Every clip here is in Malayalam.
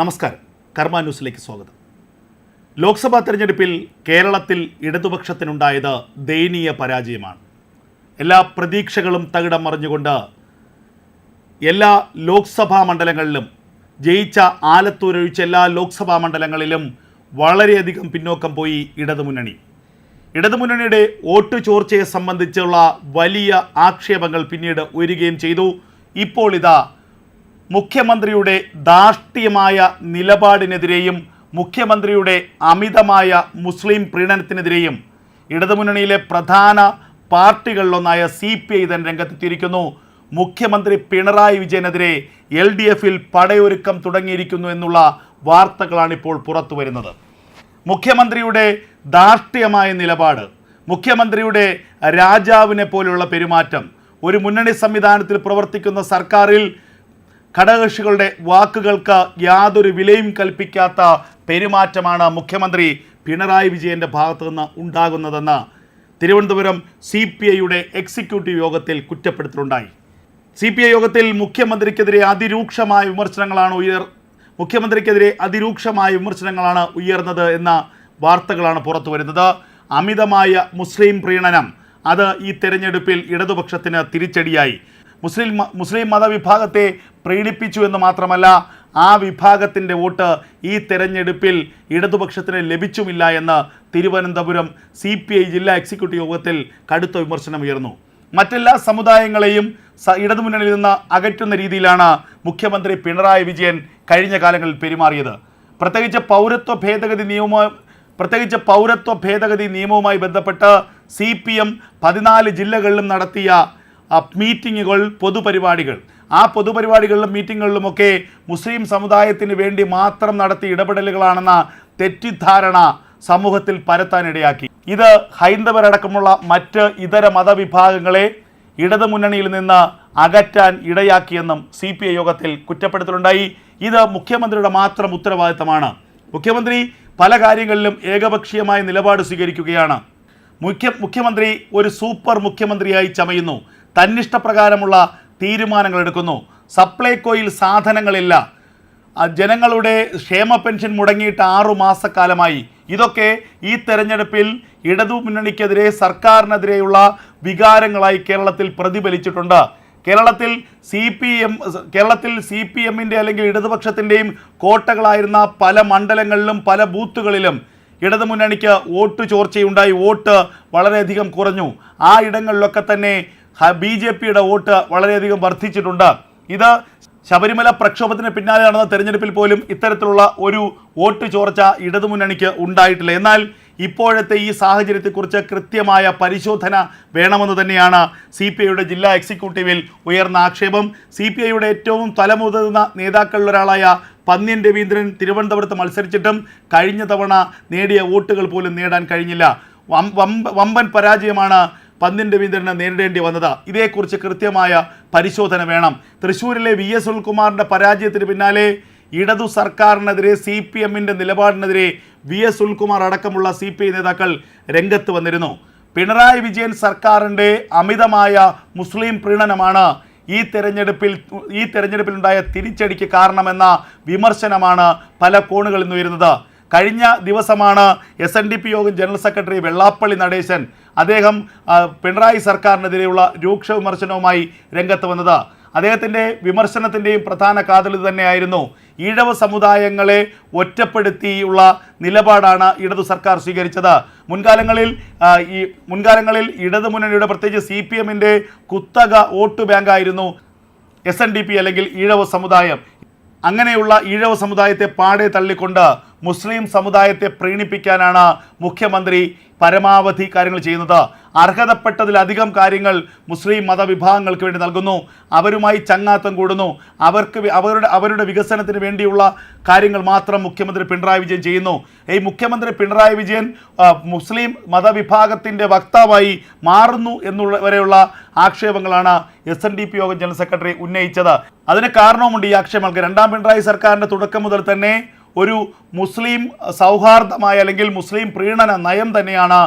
നമസ്കാരം. കർമ്മ ന്യൂസിലേക്ക് സ്വാഗതം. ലോക്സഭാ തെരഞ്ഞെടുപ്പിൽ കേരളത്തിൽ ഇടതുപക്ഷത്തിനുണ്ടായത് ദയനീയ പരാജയമാണ്. എല്ലാ പ്രതീക്ഷകളും തകിടം മറിഞ്ഞുകൊണ്ട് എല്ലാ ലോക്സഭാ മണ്ഡലങ്ങളിലും ജയിച്ച ആലത്തൂർ ഒഴിച്ച എല്ലാ ലോക്സഭാ മണ്ഡലങ്ങളിലും വളരെയധികം പിന്നോക്കം പോയി ഇടതുമുന്നണി. ഇടതുമുന്നണിയുടെ വോട്ട് ചോർച്ചയെ സംബന്ധിച്ചുള്ള വലിയ ആക്ഷേപങ്ങൾ പിന്നീട് ഉയരുകയും ചെയ്തു. ഇപ്പോൾ ഇതാ മുഖ്യമന്ത്രിയുടെ ധാർഷ്ട്യമായ നിലപാടിനെതിരെയും മുഖ്യമന്ത്രിയുടെ അമിതമായ മുസ്ലിം പ്രീണനത്തിനെതിരെയും ഇടതുമുന്നണിയിലെ പ്രധാന പാർട്ടികളിലൊന്നായ സി പി ഐ തന്നെ രംഗത്തെത്തിയിരിക്കുന്നു. മുഖ്യമന്ത്രി പിണറായി വിജയനെതിരെ എൽ ഡി എഫിൽ പടയൊരുക്കം തുടങ്ങിയിരിക്കുന്നു എന്നുള്ള വാർത്തകളാണ് ഇപ്പോൾ പുറത്തു വരുന്നത് മുഖ്യമന്ത്രിയുടെ ധാർഷ്ട്യമായ നിലപാട് മുഖ്യമന്ത്രിയുടെ രാജാവിനെ പോലെയുള്ള പെരുമാറ്റം ഒരു മുന്നണി സംവിധാനത്തിൽ പ്രവർത്തിക്കുന്ന സർക്കാരിൽ ഘടകകക്ഷികളുടെ വാക്കുകൾക്ക് യാതൊരു വിലയും കൽപ്പിക്കാത്ത പെരുമാറ്റമാണ് മുഖ്യമന്ത്രി പിണറായി വിജയന്റെ ഭാഗത്തു നിന്ന് ഉണ്ടാകുന്നതെന്ന് തിരുവനന്തപുരം സി പി ഐയുടെ എക്സിക്യൂട്ടീവ് യോഗത്തിൽ കുറ്റപ്പെടുത്തലുണ്ടായി. സി പി ഐ യോഗത്തിൽ മുഖ്യമന്ത്രിക്കെതിരെ അതിരൂക്ഷമായ വിമർശനങ്ങളാണ് ഉയർ മുഖ്യമന്ത്രിക്കെതിരെ അതിരൂക്ഷമായ വിമർശനങ്ങളാണ് ഉയർന്നത് എന്ന വാർത്തകളാണ് പുറത്തു വരുന്നത്. അമിതമായ മുസ്ലിം പ്രീണനം അത് ഈ തെരഞ്ഞെടുപ്പിൽ ഇടതുപക്ഷത്തിന് തിരിച്ചടിയായി. മുസ്ലിം മുസ്ലിം മതവിഭാഗത്തെ പ്രീണിപ്പിച്ചു എന്ന് മാത്രമല്ല ആ വിഭാഗത്തിന്റെ വോട്ട് ഈ തെരഞ്ഞെടുപ്പിൽ ഇടതുപക്ഷത്തിന് ലഭിച്ചുമില്ല എന്ന് തിരുവനന്തപുരം സി പി ഐ ജില്ലാ എക്സിക്യൂട്ടീവ് യോഗത്തിൽ കടുത്ത വിമർശനം ഉയർന്നു മറ്റെല്ലാ സമുദായങ്ങളെയും ഇടതുമുന്നണിയിൽ നിന്ന് അകറ്റുന്ന രീതിയിലാണ് മുഖ്യമന്ത്രി പിണറായി വിജയൻ കഴിഞ്ഞ കാലങ്ങളിൽ പെരുമാറിയത്. പ്രത്യേകിച്ച് പൗരത്വ ഭേദഗതി നിയമ പ്രത്യേകിച്ച് പൗരത്വ ഭേദഗതി നിയമവുമായി ബന്ധപ്പെട്ട് സി പി എം പതിനാല് ജില്ലകളിലും നടത്തിയ മീറ്റിങ്ങുകൾ പൊതുപരിപാടികൾ. ആ പൊതുപരിപാടികളിലും മീറ്റിങ്ങുകളിലുമൊക്കെ മുസ്ലിം സമുദായത്തിന് വേണ്ടി മാത്രം നടത്തിയ ഇടപെടലുകളാണെന്ന തെറ്റിദ്ധാരണ സമൂഹത്തിൽ പരത്താനിടയാക്കി. ഇത് ഹൈന്ദവരടക്കമുള്ള മറ്റ് ഇതര മതവിഭാഗങ്ങളെ ഇടതുമുന്നണിയിൽ നിന്ന് അകറ്റാൻ ഇടയാക്കിയെന്നും സി പി ഐ യോഗത്തിൽ കുറ്റപ്പെടുത്തലുണ്ടായി. ഇത് മുഖ്യമന്ത്രിയുടെ മാത്രം ഉത്തരവാദിത്തമാണ്. മുഖ്യമന്ത്രി പല കാര്യങ്ങളിലും ഏകപക്ഷീയമായ നിലപാട് സ്വീകരിക്കുകയാണ്. മുഖ്യ മുഖ്യമന്ത്രി ഒരു സൂപ്പർ മുഖ്യമന്ത്രിയായി ചമയുന്നു. തന്നിഷ്ടപ്രകാരമുള്ള തീരുമാനങ്ങൾ എടുക്കുന്നു സപ്ലൈകോയിൽ സാധനങ്ങളില്ല. ജനങ്ങളുടെ ക്ഷേമ പെൻഷൻ മുടങ്ങിയിട്ട് ആറു മാസക്കാലമായി. ഇതൊക്കെ ഈ തെരഞ്ഞെടുപ്പിൽ ഇടതു മുന്നണിക്കെതിരെ സർക്കാരിനെതിരെയുള്ള വികാരങ്ങളായി കേരളത്തിൽ പ്രതിഫലിച്ചിട്ടുണ്ട്. കേരളത്തിൽ സി പി എം കേരളത്തിൽ സി പി എമ്മിന്റെ അല്ലെങ്കിൽ ഇടതുപക്ഷത്തിന്റെയും കോട്ടകളായിരുന്ന പല മണ്ഡലങ്ങളിലും പല ബൂത്തുകളിലും ഇടതുമുന്നണിക്ക് വോട്ട് ചോർച്ചയുണ്ടായി. വോട്ട് വളരെയധികം കുറഞ്ഞു. ആ ഇടങ്ങളിലൊക്കെ തന്നെ ബി ജെ പിയുടെ വോട്ട് വളരെയധികം വർദ്ധിച്ചിട്ടുണ്ട്. ഇത് ശബരിമല പ്രക്ഷോഭത്തിന് പിന്നാലെ നടന്ന തെരഞ്ഞെടുപ്പിൽ പോലും ഇത്തരത്തിലുള്ള ഒരു വോട്ട് ചോർച്ച ഇടതുമുന്നണിക്ക് ഉണ്ടായിട്ടില്ല. എന്നാൽ ഇപ്പോഴത്തെ ഈ സാഹചര്യത്തെക്കുറിച്ച് കൃത്യമായ പരിശോധന വേണമെന്ന് തന്നെയാണ് സി പി ഐയുടെ ജില്ലാ എക്സിക്യൂട്ടീവിൽ ഉയർന്ന ആക്ഷേപം. സി പി ഐയുടെ ഏറ്റവും തലമുതിർന്ന നേതാക്കളിലൊരാളായ പന്ന്യൻ രവീന്ദ്രൻ തിരുവനന്തപുരത്ത് മത്സരിച്ചിട്ടും കഴിഞ്ഞ തവണ നേടിയ വോട്ടുകൾ പോലും നേടാൻ കഴിഞ്ഞില്ല. വമ്പൻ പരാജയമാണ് പന്ന്യൻ വിതരണം നേരിടേണ്ടി വന്നത്. ഇതേക്കുറിച്ച് കൃത്യമായ പരിശോധന വേണം. തൃശ്ശൂരിലെ വി എസ് ഉൽകുമാറിന്റെ പരാജയത്തിന് പിന്നാലെ ഇടതു സർക്കാരിനെതിരെ സി പി എമ്മിന്റെ നിലപാടിനെതിരെ വി എസ് ഉൽകുമാർ അടക്കമുള്ള സി പി ഐ നേതാക്കൾ രംഗത്ത് വന്നിരുന്നു. പിണറായി വിജയൻ സർക്കാരിന്റെ അമിതമായ മുസ്ലിം പ്രീണനമാണ് ഈ തെരഞ്ഞെടുപ്പിൽ ഈ തെരഞ്ഞെടുപ്പിലുണ്ടായ തിരിച്ചടിക്ക് കാരണമെന്ന വിമർശനമാണ് പല കോണുകളിൽ നിന്ന് ഉയരുന്നത്. കഴിഞ്ഞ ദിവസമാണ് എസ് എൻ ഡി പി യോഗം ജനറൽ സെക്രട്ടറി വെള്ളാപ്പള്ളി നടേശൻ അദ്ദേഹം പിണറായി സർക്കാരിനെതിരെയുള്ള രൂക്ഷ വിമർശനവുമായി രംഗത്ത് വന്നത്. അദ്ദേഹത്തിന്റെ വിമർശനത്തിന്റെയും പ്രധാന കാതൽ തന്നെയായിരുന്നു. ഈഴവ സമുദായങ്ങളെ ഒറ്റപ്പെടുത്തിയുള്ള നിലപാടാണ് ഇടതു സർക്കാർ സ്വീകരിച്ചത്. മുൻകാലങ്ങളിൽ ഈ മുൻകാലങ്ങളിൽ ഇടതു മുന്നണിയുടെ പ്രത്യേകിച്ച് സി പി എമ്മിന്റെ കുത്തക വോട്ട് ബാങ്കായിരുന്നു എസ് എൻ ഡി പി അല്ലെങ്കിൽ ഈഴവ സമുദായം. അങ്ങനെയുള്ള ഈഴവ സമുദായത്തെ പാടെ തള്ളിക്കൊണ്ട് മുസ്ലിം സമുദായത്തെ പ്രീണിപ്പിക്കാനാണ് മുഖ്യമന്ത്രി പരമാവധി കാര്യങ്ങൾ ചെയ്യുന്നത്. അർഹതപ്പെട്ടതിലധികം കാര്യങ്ങൾ മുസ്ലിം മതവിഭാഗങ്ങൾക്ക് വേണ്ടി നൽകുന്നു. അവരുമായി ചങ്ങാത്തം കൂടുന്നു. അവർക്ക് അവരുടെ അവരുടെ വികസനത്തിന് വേണ്ടിയുള്ള കാര്യങ്ങൾ മാത്രം മുഖ്യമന്ത്രി പിണറായി വിജയൻ ചെയ്യുന്നു. ഈ മുഖ്യമന്ത്രി പിണറായി വിജയൻ മുസ്ലിം മതവിഭാഗത്തിന്റെ വക്താവായി മാറുന്നു എന്നുള്ള വരെയുള്ള ആക്ഷേപങ്ങളാണ് എസ് എൻ ഡി പി യോഗം ജനറൽ സെക്രട്ടറി ഉന്നയിച്ചത്. അതിന് കാരണവുമുണ്ട് ഈ ആക്ഷേപങ്ങൾക്ക്. രണ്ടാം പിണറായി സർക്കാരിന്റെ തുടക്കം മുതൽ തന്നെ ഒരു മുസ്ലിം സൗഹാർദ്ദമായ അല്ലെങ്കിൽ മുസ്ലിം പ്രീണന നയം തന്നെയാണ്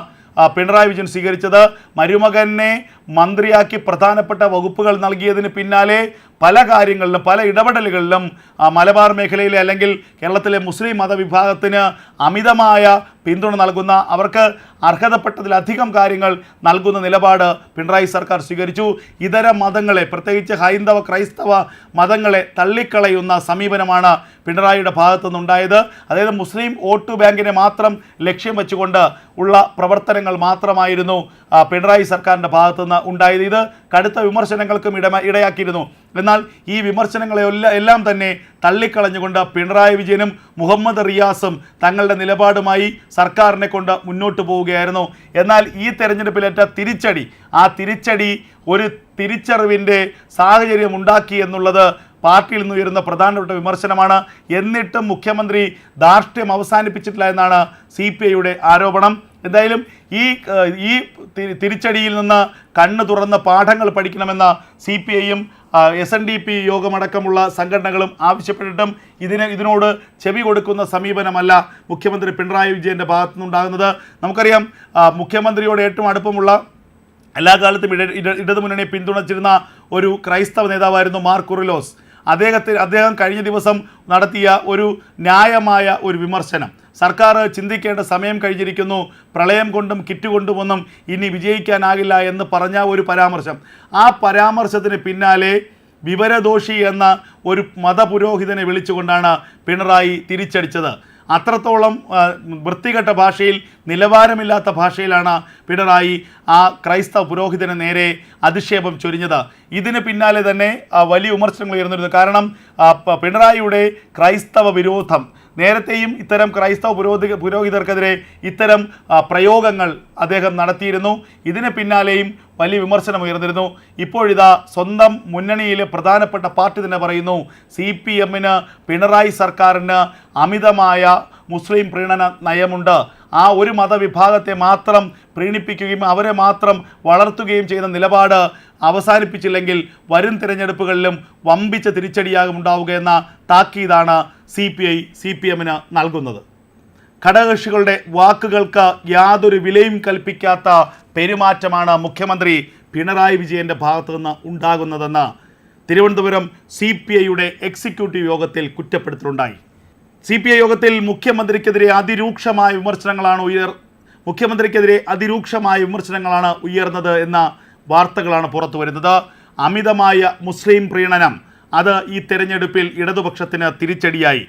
പിണറായി വിജയൻ സ്വീകരിച്ചത്. മരുമകനെ മന്ത്രിയാക്കി പ്രധാനപ്പെട്ട വകുപ്പുകൾ നൽകിയതിന് പിന്നാലെ പല കാര്യങ്ങളിലും പല ഇടപെടലുകളിലും മലബാർ മേഖലയിലെ അല്ലെങ്കിൽ കേരളത്തിലെ മുസ്ലിം മതവിഭാഗത്തിന് അമിതമായ പിന്തുണ നൽകുന്ന അവർക്ക് അർഹതപ്പെട്ടതിലധികം കാര്യങ്ങൾ നൽകുന്ന നിലപാട് പിണറായി സർക്കാർ സ്വീകരിച്ചു. ഇതര മതങ്ങളെ പ്രത്യേകിച്ച് ഹൈന്ദവ ക്രൈസ്തവ മതങ്ങളെ തള്ളിക്കളയുന്ന സമീപനമാണ് പിണറായിയുടെ ഭാഗത്തു നിന്നുണ്ടായത്. അതായത് മുസ്ലിം വോട്ട് ബാങ്കിനെ മാത്രം ലക്ഷ്യം വെച്ചുകൊണ്ട് ഉള്ള പ്രവർത്തനങ്ങൾ മാത്രമായിരുന്നു പിണറായി സർക്കാരിന്റെ ഭാഗത്തു നിന്ന് ഉണ്ടായത്. ഇത് കടുത്ത വിമർശനങ്ങൾക്കും ഇടമ ഇടയാക്കിയിരുന്നു. എന്നാൽ ഈ വിമർശനങ്ങളെ എല്ലാം തന്നെ തള്ളിക്കളഞ്ഞുകൊണ്ട് പിണറായി വിജയനും മുഹമ്മദ് റിയാസും തങ്ങളുടെ നിലപാടുമായി സർക്കാരിനെ കൊണ്ട് മുന്നോട്ട് പോവുകയായിരുന്നു. എന്നാൽ ഈ തെരഞ്ഞെടുപ്പിലേറ്റ തിരിച്ചടി ആ തിരിച്ചടി ഒരു തിരിച്ചറിവിന്റെ സാഹചര്യം ഉണ്ടാക്കി എന്നുള്ളത് പാർട്ടിയിൽ നിന്ന് ഉയരുന്ന പ്രധാനപ്പെട്ട വിമർശനമാണ്. എന്നിട്ടും മുഖ്യമന്ത്രി ധാർഷ്ട്യം അവസാനിപ്പിച്ചിട്ടില്ല എന്നാണ് സി പി ഐയുടെ ആരോപണം. എന്തായാലും ഈ ഈ തിരിച്ചടിയിൽ നിന്ന് കണ്ണ് തുറന്ന് പാഠങ്ങൾ പഠിക്കണമെന്ന സി പി ഐയും എസ് എൻ ഡി പി യോഗമടക്കമുള്ള സംഘടനകളും ആവശ്യപ്പെട്ടിട്ടും ഇതിന് ഇതിനോട് ചെവി കൊടുക്കുന്ന സമീപനമല്ല മുഖ്യമന്ത്രി പിണറായി വിജയന്റെ ഭാഗത്തുനിന്നുണ്ടാകുന്നത്. നമുക്കറിയാം മുഖ്യമന്ത്രിയോട് ഏറ്റവും അടുപ്പമുള്ള എല്ലാ കാലത്തും ഇട ഇട ഇടതുമുന്നണിയെ പിന്തുണച്ചിരുന്ന ഒരു ക്രൈസ്തവ നേതാവായിരുന്നു മാർ കുറിലോസ് അദ്ദേഹത്തെ അദ്ദേഹം കഴിഞ്ഞ ദിവസം നടത്തിയ ഒരു ന്യായമായ ഒരു വിമർശനം. സർക്കാർ ചിന്തിക്കേണ്ട സമയം കഴിഞ്ഞിരിക്കുന്നു. പ്രളയം കൊണ്ടും കിറ്റ് കൊണ്ടുമൊന്നും ഇനി വിജയിക്കാനാകില്ല എന്ന് പറഞ്ഞ ഒരു പരാമർശം. ആ പരാമർശത്തിന് പിന്നാലെ വിവരദോഷി എന്ന ഒരു മതപുരോഹിതനെ വിളിച്ചുകൊണ്ടാണ് പിണറായി തിരിച്ചടിച്ചത്. അത്രത്തോളം വൃത്തികെട്ട ഭാഷയിൽ നിലവാരമില്ലാത്ത ഭാഷയിലാണ് പിണറായി ആ ക്രൈസ്തവ പുരോഹിതന് നേരെ അധിക്ഷേപം ചൊരിഞ്ഞത്. ഇതിന് പിന്നാലെ തന്നെ വലിയ വിമർശനങ്ങൾ ഉയർന്നിരുന്നു. കാരണം പിണറായിയുടെ ക്രൈസ്തവ വിരോധം നേരത്തെയും ഇത്തരം ക്രൈസ്തവ പുരോഹിത പുരോഹിതർക്കെതിരെ ഇത്തരം പ്രയോഗങ്ങൾ അദ്ദേഹം നടത്തിയിരുന്നു. ഇതിന് പിന്നാലെയും വലിയ വിമർശനം ഉയർന്നിരുന്നു. ഇപ്പോഴിതാ സ്വന്തം മുന്നണിയിലെ പ്രധാനപ്പെട്ട പാർട്ടി തന്നെ പറയുന്നു സി പി എമ്മിന് പിണറായി സർക്കാരിന് അമിതമായ മുസ്ലിം പ്രീണന നയമുണ്ട്. ആ ഒരു മതവിഭാഗത്തെ മാത്രം പ്രീണിപ്പിക്കുകയും അവരെ മാത്രം വളർത്തുകയും ചെയ്യുന്ന നിലപാട് അവസാനിപ്പിച്ചില്ലെങ്കിൽ വരും തിരഞ്ഞെടുപ്പുകളിലും വമ്പിച്ച തിരിച്ചടിയാകും ഉണ്ടാവുകയെന്ന താക്കീതാണ് C P I C P എമ്മിന് നൽകുന്നത്. ഘടകകക്ഷികളുടെ വാക്കുകൾക്ക് യാതൊരു വിലയും കൽപ്പിക്കാത്ത പെരുമാറ്റമാണ് മുഖ്യമന്ത്രി പിണറായി വിജയന്റെ ഭാഗത്തു നിന്ന് ഉണ്ടാകുന്നതെന്ന് തിരുവനന്തപുരം സി പി ഐയുടെ എക്സിക്യൂട്ടീവ് യോഗത്തിൽ കുറ്റപ്പെടുത്തലുണ്ടായി. സി പി ഐ യോഗത്തിൽ മുഖ്യമന്ത്രിക്കെതിരെ അതിരൂക്ഷമായ വിമർശനങ്ങളാണ് ഉയർ മുഖ്യമന്ത്രിക്കെതിരെ അതിരൂക്ഷമായ വിമർശനങ്ങളാണ് ഉയർന്നത് എന്ന വാർത്തകളാണ് പുറത്തു വരുന്നത് അമിതമായ മുസ്ലിം പ്രീണനം അത് ഈ തെരഞ്ഞെടുപ്പിൽ ഇടതുപക്ഷത്തിന് തിരിച്ചടിയായി.